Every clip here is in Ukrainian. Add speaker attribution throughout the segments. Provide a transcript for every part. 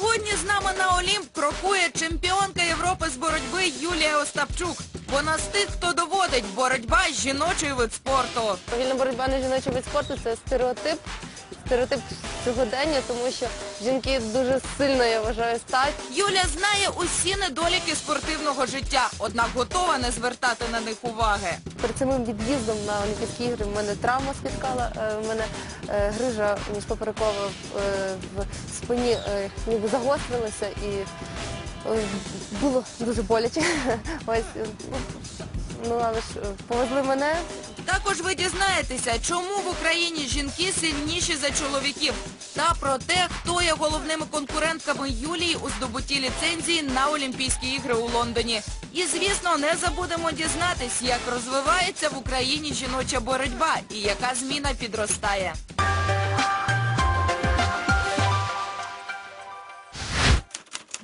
Speaker 1: Сьогодні з нами на Олімп крокує чемпіонка Європи з боротьби Юлія Остапчук. Вона з тих, хто доводить боротьба жіночий вид спорту.
Speaker 2: Вільна боротьба не жіночий вид спорту це стереотип. Стереотип сьогодення, тому що жінки дуже сильно, я вважаю, стать.
Speaker 1: Юля знає усі недоліки спортивного життя, однак готова не звертати на них уваги.
Speaker 2: Перед самим від'їздом на Олімпійські ігри в мене травма спіткала, е, в мене е, грижа в, е, в спині ніби загострилася і було дуже боляче. Ось, ну, ну але ж повезли мене,
Speaker 1: Також ви дізнаєтеся, чому в Україні жінки сильніші за чоловіків, та про те, хто є головними конкурентками Юлії у здобутті ліцензії на Олімпійські ігри у Лондоні. І, звісно, не забудемо дізнатись, як розвивається в Україні жіноча боротьба і яка зміна підростає.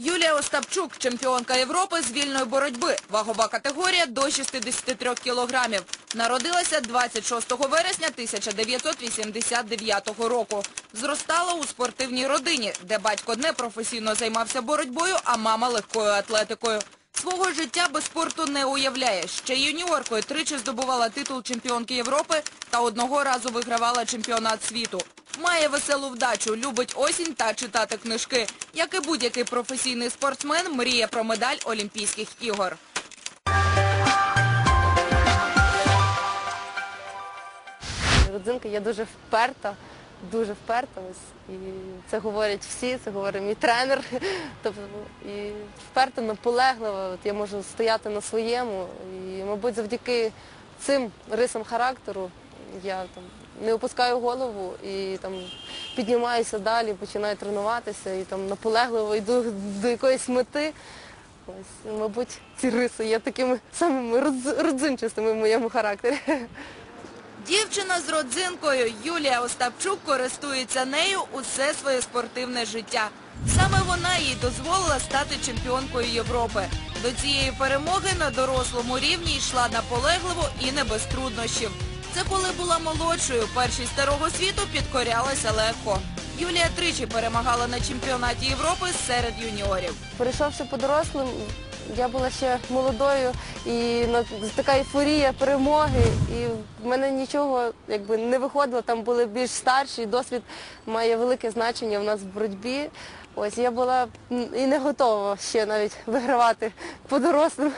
Speaker 1: Юлія Остапчук, чемпіонка Європи з вільної боротьби. Вагова категорія до 63 кілограмів. Народилася 26 вересня 1989 року. Зростала у спортивній родині, де батько не професійно займався боротьбою, а мама легкою атлетикою. Свого життя без спорту не уявляє. Ще юніоркою тричі здобувала титул чемпіонки Європи та одного разу вигравала чемпіонат світу. Має веселу вдачу, любить осінь та читати книжки. Як і будь-який професійний спортсмен, мріє про медаль Олімпійських ігор.
Speaker 2: родзинка, я дуже вперта, дуже вперта. І це говорять всі, це говорить мій тренер. Тобто, і вперта, наполеглива, от я можу стояти на своєму. І, мабуть, завдяки цим рисам характеру я там не опускаю голову і там піднімаюся далі, починаю тренуватися і там наполегливо йду до якоїсь мети. Ось, мабуть, ці риси є такими самими родз- родзинчастими в моєму характері.
Speaker 1: Дівчина з родзинкою Юлія Остапчук користується нею усе своє спортивне життя. Саме вона їй дозволила стати чемпіонкою Європи. До цієї перемоги на дорослому рівні йшла наполегливо і не без труднощів. Це коли була молодшою, першій старого світу підкорялася легко. Юлія тричі перемагала на чемпіонаті Європи серед юніорів.
Speaker 2: Перейшовши по дорослим, я була ще молодою і на- така ейфорія перемоги, і в мене нічого якби не виходило. Там були більш старші, досвід має велике значення в нас в боротьбі. Ось я була і не готова ще навіть вигравати по дорослим.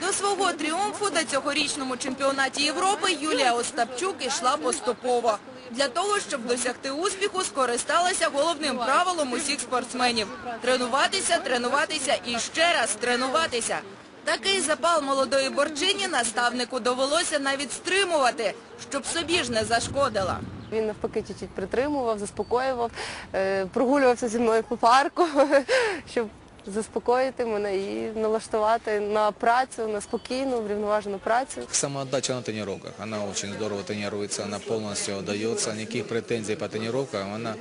Speaker 1: До свого тріумфу на цьогорічному чемпіонаті Європи Юлія Остапчук ішла поступово. Для того, щоб досягти успіху, скористалася головним правилом усіх спортсменів – тренуватися, тренуватися і ще раз тренуватися. Такий запал молодої борчині наставнику довелося навіть стримувати, щоб собі ж не зашкодила.
Speaker 2: Він навпаки чуть-чуть притримував, заспокоював, е, прогулювався зі мною по парку, щоб заспокоїти мене і налаштувати на працю, на спокійну, врівноважену працю.
Speaker 3: Самоотдача на тренировках. Она очень здорово тренируется, она полностью отдается, никаких претензий по тренировкам. Она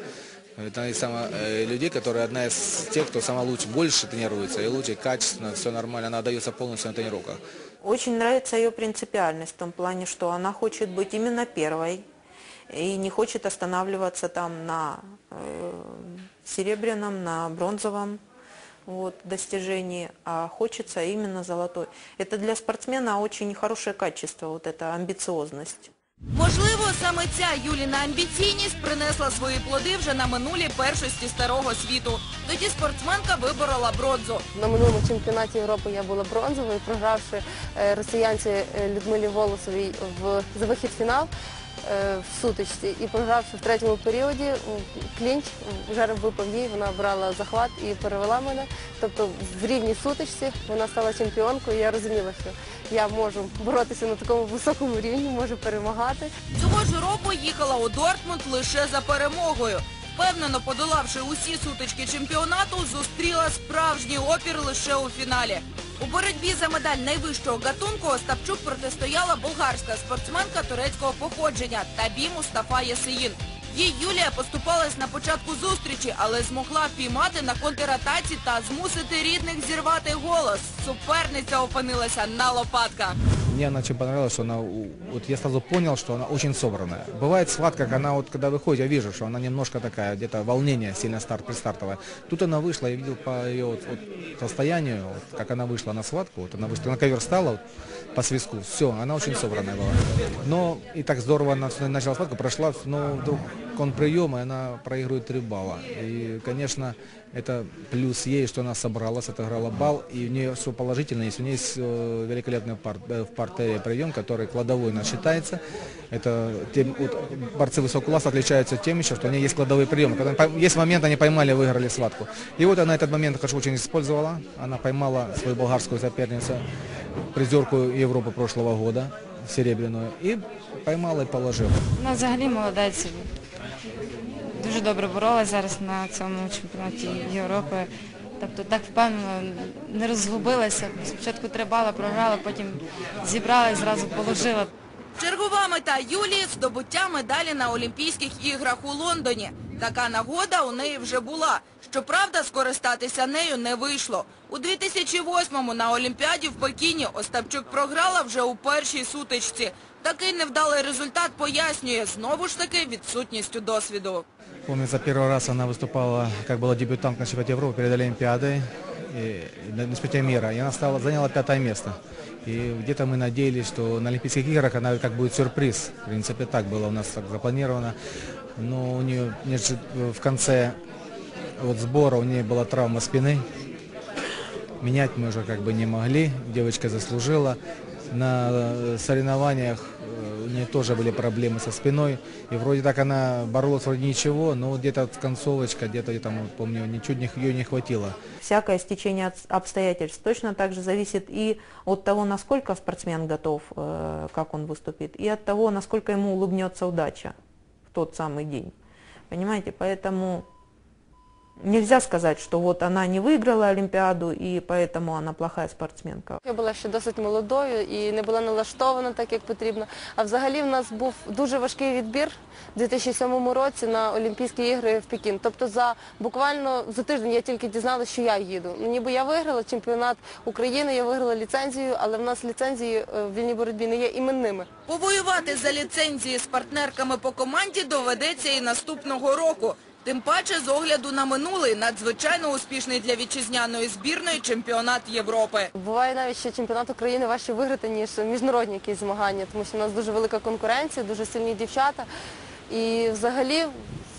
Speaker 3: это из сама, э, людей, которые одна из тех, кто сама лучше, больше тренируется и лучше, качественно, все нормально, она отдается полностью на тренировках.
Speaker 4: Очень нравится ее принципиальность в том плане, что она хочет быть именно первой и не хочет останавливаться там на э, серебряном, на бронзовом вот, достижении, а хочется именно золотой. Это для спортсмена очень хорошее качество, вот эта амбициозность.
Speaker 1: Можливо, саме ця Юліна амбіційність принесла свої плоди вже на минулій першості старого світу. Тоді спортсменка виборола бронзу.
Speaker 2: На минулому чемпіонаті Європи я була бронзовою, програвши е, росіянці е, Людмилі Волосовій в за вихід в фінал е, в сутичці і програвши в третьому періоді клінч, жереб випав їй, вона брала захват і перевела мене. Тобто в рівній сутичці вона стала чемпіонкою. і Я розуміла, що я можу боротися на такому високому рівні, можу перемагати.
Speaker 1: Цього ж року їхала у Дортмунд лише за перемогою. Впевнено подолавши усі сутички чемпіонату, зустріла справжній опір лише у фіналі. У боротьбі за медаль найвищого гатунку Остапчук протистояла болгарська спортсменка турецького походження Табі Мустафа Ясеїн. Їй Юлія поступалась на початку зустрічі, але змогла впіймати на контратаці та змусити рідних зірвати голос. Суперниця опинилася на лопатках.
Speaker 3: Мне она чем понравилась, что она, вот я сразу понял, что она очень собранная. Бывает схватка, как она вот, когда выходит, я вижу, что она немножко такая, где-то волнение сильно старт, предстартовое. Тут она вышла, я видел по ее вот, вот состоянию, вот, как она вышла на схватку, вот она вышла, на ковер стала вот, по свиску, все, она очень собранная была. Но и так здорово она начала схватку, прошла, но вдруг контрприем, и она проигрывает 3 балла. И, конечно, это плюс ей, что она собралась, отыграла балл, и у нее все положительно есть. У нее есть великолепный пар- э, в партере прием, который кладовой у нас считается. Это тем, вот, борцы высокого класса отличаются тем еще, что у них есть кладовые приемы. Когда есть момент, они поймали, выиграли схватку. И вот она этот момент, конечно, очень использовала. Она поймала свою болгарскую соперницу, призерку Европы прошлого года, серебряную, и поймала и положила.
Speaker 5: Вона взагалі молодець. Дуже добре боролась зараз на цьому чемпіонаті Європи. Тобто так впевнено не розгубилася. Спочатку три бали програла, потім зібрала і зразу положила.
Speaker 1: Чергова мета Юлії – здобуття медалі на Олімпійських іграх у Лондоні. Така нагода у неї вже була. Щоправда, скористатися нею не вийшло. У 2008-му на Олімпіаді в Пекіні Остапчук програла вже у першій сутичці. Такий невдалий результат пояснює знову ж таки відсутністю досвіду.
Speaker 3: Помнится, первый раз она выступала, как была дебютант на чемпионате Европы перед Олимпиадой, и, на, на чемпионате мира, и она стала, заняла пятое место. И где-то мы надеялись, что на Олимпийских играх она как будет сюрприз. В принципе, так было у нас так запланировано. Но у нее неж- в конце вот сбора у нее была травма спины. Менять мы уже как бы не могли. Девочка заслужила. На э, соревнованиях э, у нее тоже были проблемы со спиной. И вроде так она боролась вроде ничего, но вот где-то концовочка, где-то там вот помню, ничуть ее не хватило.
Speaker 4: Всякое стечение обстоятельств точно так же зависит и от того, насколько спортсмен готов, э, как он выступит, и от того, насколько ему улыбнется удача в тот самый день. Понимаете, поэтому нельзя сказать, что вот она не выиграла Олимпиаду, и поэтому она плохая спортсменка.
Speaker 2: Я була ще досить молодою і не була налаштована так, як потрібно. А взагалі в нас був дуже важкий відбір у 2007 році на Олімпійські ігри в Пекін. Тобто за буквально за тиждень я тільки дізналася, що я їду. Ну, ніби я виграла чемпіонат України, я виграла ліцензію, але в нас ліцензії е, в вільній боротьбі не є іменними.
Speaker 1: Повоювати за ліцензії з партнерками по команді доведеться і наступного року. Тим паче з огляду на минулий надзвичайно успішний для вітчизняної збірної чемпіонат Європи.
Speaker 2: Буває навіть, що чемпіонат України важче виграти, ніж міжнародні якісь змагання, тому що в нас дуже велика конкуренція, дуже сильні дівчата. І взагалі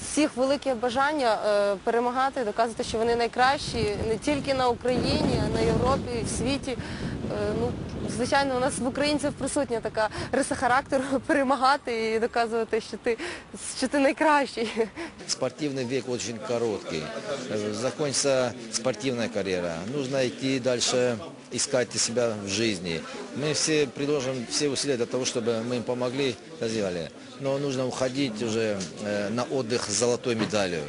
Speaker 2: всіх велике бажання е, перемагати, доказувати, що вони найкращі не тільки на Україні, а на Європі, в світі. Е, ну, звичайно, у нас в українців присутня така риса характеру перемагати і доказувати, що ти, що ти найкращий.
Speaker 6: Спортивный век очень короткий. Э, Закончится спортивная карьера. Нужно идти дальше, искать себя в жизни. Мы все приложим все усилия для того, чтобы мы им помогли, это сделали. Но нужно уходить уже э, на отдых с золотой медалью.